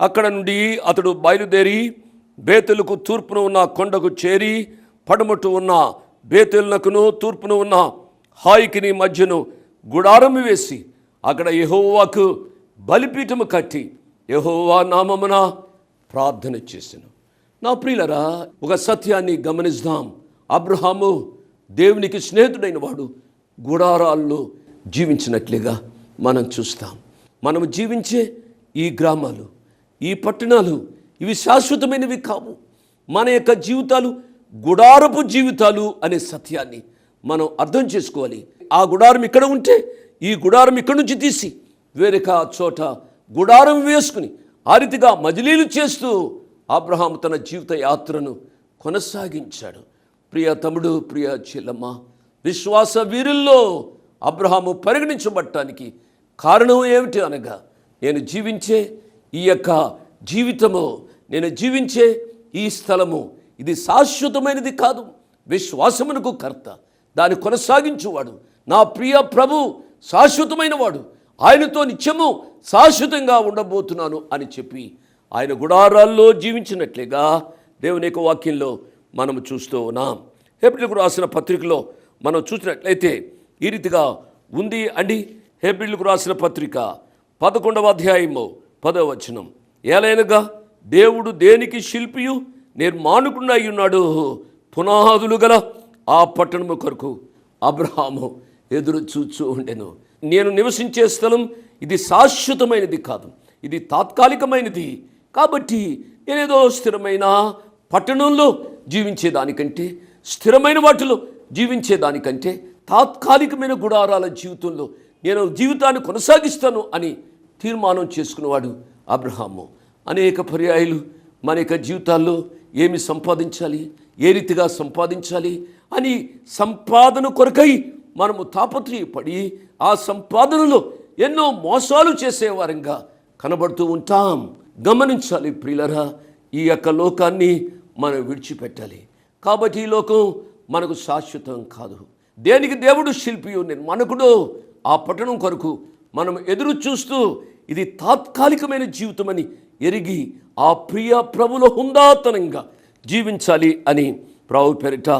అక్కడ నుండి అతడు బయలుదేరి బేతులకు తూర్పున ఉన్న కొండకు చేరి పడమటు ఉన్న బేతులకును తూర్పున ఉన్న హాయికిని మధ్యను గుడారం వేసి అక్కడ యహోవాకు బలిపీఠము కట్టి యహోవా నామమున ప్రార్థన చేశాను నా ప్రియులరా ఒక సత్యాన్ని గమనిస్తాం. అబ్రహాము దేవునికి స్నేహితుడైన వాడు గుడారాల్లో జీవించినట్లుగా మనం చూస్తాం. మనం జీవించే ఈ గ్రామాలు ఈ పట్టణాలు ఇవి శాశ్వతమైనవి కావు. మన యొక్క జీవితాలు గుడారపు జీవితాలు అనే సత్యాన్ని మనం అర్థం చేసుకోవాలి. ఆ గుడారం ఇక్కడ ఉంటే ఈ గుడారం ఇక్కడి నుంచి తీసి వేరొక చోట గుడారం వేసుకుని ఆ రీతిగా మజిలీలు చేస్తూ అబ్రహాం తన జీవిత యాత్రను కొనసాగించాడు. ప్రియ తమ్ముడు ప్రియ చెల్లమ్మ విశ్వాస వీరుల్లో అబ్రహాము పరిగణించబడటానికి కారణం ఏమిటి అనగా నేను జీవించే ఈ యొక్క జీవితము నేను జీవించే ఈ స్థలము ఇది శాశ్వతమైనది కాదు. విశ్వాసమునకు కర్త. దాన్ని కొనసాగించువాడు. నా ప్రియ ప్రభు శాశ్వతమైన వాడు. ఆయనతో నిత్యము శాశ్వతంగా ఉండబోతున్నాను అని చెప్పి ఆయన గుడారాల్లో జీవించినట్లుగా దేవుని యొక్క వాక్యంలో మనం చూస్తూ ఉన్నాం. హెబ్రిల్కు రాసిన పత్రికలో మనం చూసినట్లయితే ఈ రీతిగా ఉంది అండి. హెబ్రిల్కు రాసిన పత్రిక పదకొండవ అధ్యాయము పదవచనం. ఏలైనగా దేవుడు దేనికి శిల్పియు? నిర్మాణుకుండా ఉన్నాడు పునాదులు గల ఆ పట్టణము కొరకు అబ్రహాము ఎదురు చూచూ ఉండెను. నేను నివసించే స్థలం ఇది శాశ్వతమైనది కాదు. ఇది తాత్కాలికమైనది. కాబట్టి నేనేదో స్థిరమైన పట్టణంలో జీవించేదానికంటే స్థిరమైన వాటిలో జీవించేదానికంటే తాత్కాలికమైన గుడారాల జీవితంలో నేను జీవితాన్ని కొనసాగిస్తాను అని తీర్మానం చేసుకున్నవాడు అబ్రహాము. అనేక పర్యాయాలు మన యొక్క జీవితాల్లో ఏమి సంపాదించాలి ఏ రీతిగా సంపాదించాలి అని సంపాదన కొరకై మనము తాపత్రయపడి ఆ సంపాదనలో ఎన్నో మోసాలు చేసేవారంగా కనబడుతూ ఉంటాం. గమనించాలి ప్రియులరా ఈ యొక్క లోకాన్ని మనం విడిచిపెట్టాలి. కాబట్టి ఈ లోకం మనకు శాశ్వతం కాదు. దేనికి దేవుడు శిల్పియు నిర్మాణకుడు ఆ పట్టణం కొరకు మనం ఎదురు చూస్తూ ఇది తాత్కాలికమైన జీవితమని ఎరిగి ఆ ప్రియ ప్రభుల హుందాతనంగా జీవించాలి అని ప్రభు పేరిట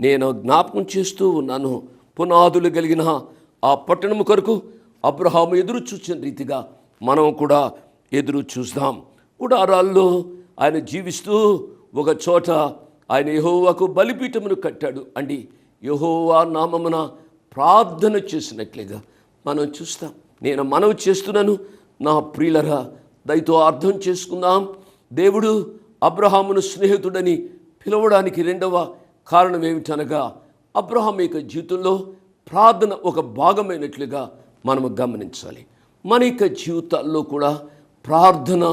నేను జ్ఞాపకం చేస్తూ ఉన్నాను. పునాదులు కలిగిన ఆ పట్టణము కొరకు అబ్రహాము ఎదురు చూసిన రీతిగా మనం కూడా ఎదురు చూస్తాం. గుడారాల్లో ఆయన జీవిస్తూ ఒక చోట ఆయన యహోవాకు బలిపీఠమును కట్టాడు. అండి యహోవా నామమున ప్రార్థన చేసినట్లుగా మనం చూస్తాం. నేను మనవి చేస్తున్నాను. నా ప్రియులరా దయతో అర్థం చేసుకుందాం. దేవుడు అబ్రహామును స్నేహితుడని పిలవడానికి రెండవ కారణం ఏమిటనగా అబ్రహాం యొక్క జీవితంలో ప్రార్థన ఒక భాగమైనట్లుగా మనము గమనించాలి. మన యొక్క జీవితాల్లో కూడా ప్రార్థన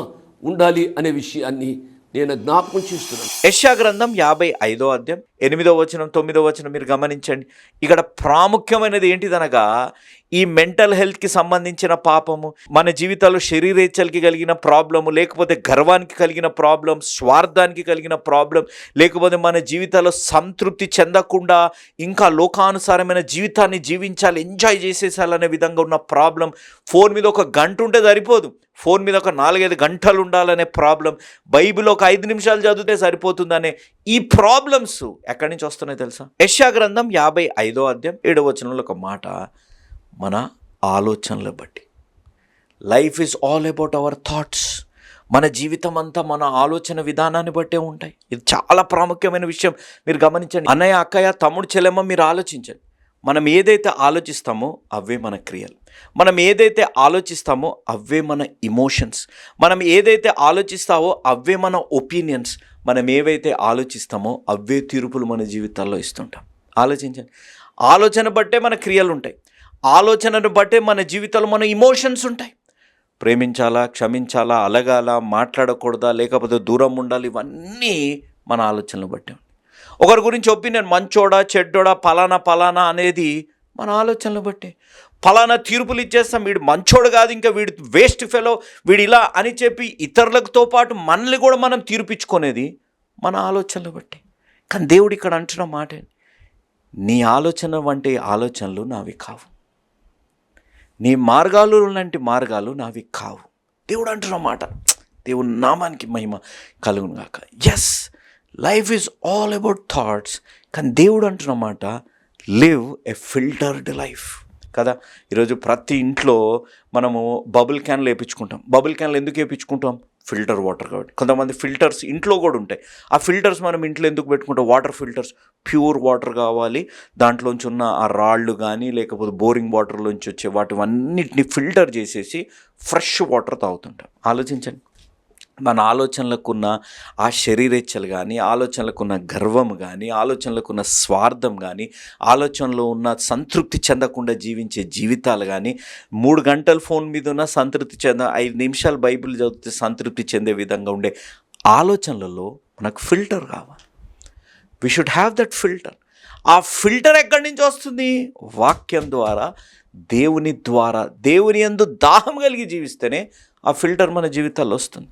ఉండాలి అనే విషయాన్ని నేను జ్ఞాపకం చేస్తున్నాను. యశా గ్రంథం యాభై ఐదో అధ్యాయం ఎనిమిదో వచనం తొమ్మిదో వచనం మీరు గమనించండి. ఇక్కడ ప్రాముఖ్యమైనది ఏంటిదనగా ఈ మెంటల్ హెల్త్కి సంబంధించిన పాపము మన జీవితాల్లో శరీరేచ్ఛలకి కలిగిన ప్రాబ్లము లేకపోతే గర్వానికి కలిగిన ప్రాబ్లం స్వార్థానికి కలిగిన ప్రాబ్లం లేకపోతే మన జీవితాల్లో సంతృప్తి చెందకుండా ఇంకా లోకానుసారమైన జీవితాన్ని జీవించాలి ఎంజాయ్ చేసేసాలనే విధంగా ఉన్న ప్రాబ్లం ఫోన్ మీద ఒక గంట ఉంటే సరిపోదు. ఫోన్ మీద ఒక నాలుగైదు గంటలు ఉండాలనే ప్రాబ్లం బైబిల్ ఒక ఐదు నిమిషాలు చదివితే సరిపోతుందనే ఈ ప్రాబ్లమ్స్ ఎక్కడి నుంచి వస్తున్నాయి తెలుసా? యశా గ్రంథం యాభై ఐదో అధ్యాయం ఏడవచనంలో ఒక మాట మన ఆలోచనలు బట్టి. Life is all about our thoughts మన జీవితం అంతా మన ఆలోచన విధానాన్ని బట్టే ఉంటాయి. ఇది చాలా ప్రాముఖ్యమైన విషయం. మీరు గమనించండి. అన్నయ్య అక్కయ్య తమ్ముడు చెల్లెమ్మ మీరు ఆలోచించండి. మనం ఏదైతే ఆలోచిస్తామో అవే మన క్రియలు. మనం ఏదైతే ఆలోచిస్తామో అవే మన ఇమోషన్స్ మనం ఏదైతే ఆలోచిస్తావో అవే మన ఒపీనియన్స్ మనం ఏవైతే ఆలోచిస్తామో అవే తీర్పులు మన జీవితాల్లో ఇస్తుంటాం. ఆలోచించండి. ఆలోచన బట్టే మన క్రియలు ఉంటాయి ఆలోచనను బట్టే మన జీవితంలో మన ఇమోషన్స్ ఉంటాయి. ప్రేమించాలా క్షమించాలా అలగాల మాట్లాడకూడదా లేకపోతే దూరం ఉండాలి ఇవన్నీ మన ఆలోచనలు బట్టే ఉంటాయి. ఒకరి గురించి ఒపీనియన్ మంచోడా చెడ్డోడా పలానా పలానా అనేది మన ఆలోచనలు బట్టే. పలానా తీర్పులు ఇచ్చేస్తాం వీడు మంచోడు కాదు ఇంకా వీడు వేస్ట్ ఫెలో వీడు ఇలా అని చెప్పి ఇతరులతో పాటు మనల్ని కూడా మనం తీర్పిచ్చుకునేది మన ఆలోచనలు బట్టి. కానీ దేవుడు ఇక్కడ అంటున్న మాట నీ ఆలోచన వంటి ఆలోచనలు నావి కావు. నీ మార్గాలు లాంటి మార్గాలు నావి కావు. దేవుడు అంటున్న మాట. దేవుని నామానికి మహిమ కలుగును గాక. Yes life is all about thoughts కానీ దేవుడు అంటున్నమాట లివ్ ఎ ఫిల్టర్డ్ లైఫ్ కదా? ఈరోజు ప్రతి ఇంట్లో మనము బబుల్ క్యాన్లు వేయించుకుంటాం బబుల్ క్యాన్లు ఎందుకు వేయించుకుంటాం ఫిల్టర్ వాటర్ కాబట్టి. కొంతమంది ఫిల్టర్స్ ఇంట్లో కూడా ఉంటాయి. ఆ ఫిల్టర్స్ మనం ఇంట్లో ఎందుకు పెట్టుకుంటాం? Water filters. ప్యూర్ వాటర్ కావాలి. దాంట్లోంచి ఉన్న ఆ రాళ్ళు కానీ లేకపోతే బోరింగ్ వాటర్లోంచి వచ్చే వాటివన్నిటిని ఫిల్టర్ చేసేసి ఫ్రెష్ వాటర్ తాగుతుంటాం. ఆలోచించండి. మన ఆలోచనలకున్న ఆ శరీరేచ్ఛలు కానీ ఆలోచనలకున్న గర్వం కానీ ఆలోచనలకున్న స్వార్థం కానీ ఆలోచనలో ఉన్న సంతృప్తి చెందకుండా జీవించే జీవితాలు కానీ మూడు గంటలు ఫోన్ మీద ఉన్న సంతృప్తి చెంద ఐదు నిమిషాలు బైబిల్ చదివితే సంతృప్తి చెందే విధంగా ఉండే ఆలోచనలలో మనకు ఫిల్టర్ కావాలి. We should have that filter ఆ ఫిల్టర్ ఎక్కడి నుంచి వస్తుంది? వాక్యం ద్వారా దేవుని ద్వారా దేవుని యందు దాహం కలిగి జీవిస్తేనే ఆ ఫిల్టర్ మన జీవితాల్లో వస్తుంది.